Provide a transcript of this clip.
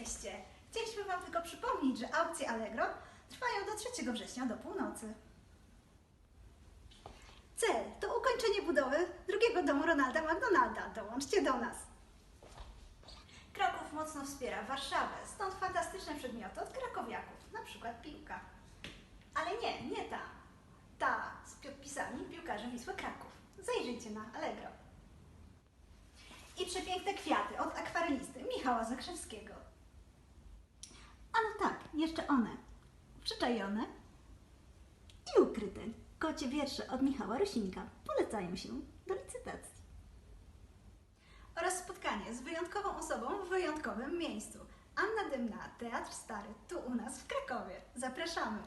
mieście. Chcieliśmy Wam tylko przypomnieć, że aukcje Allegro trwają do 3 września do północy. Cel to ukończenie budowy drugiego domu Ronalda McDonalda. Dołączcie do nas. Kraków mocno wspiera Warszawę, stąd fantastyczne przedmioty od krakowiaków, na przykład piłka. Ale nie, nie ta. Ta z podpisami piłkarzy Wisły Kraków. Zajrzyjcie na Allegro. I przepiękne kwiaty od akwarelisty Michała Zakrzewskiego. Jeszcze one. Przyczajone i ukryte. Kocie wiersze od Michała Rusinka polecają się do licytacji. Oraz spotkanie z wyjątkową osobą w wyjątkowym miejscu. Anna Dymna, Teatr Stary, tu u nas w Krakowie. Zapraszamy!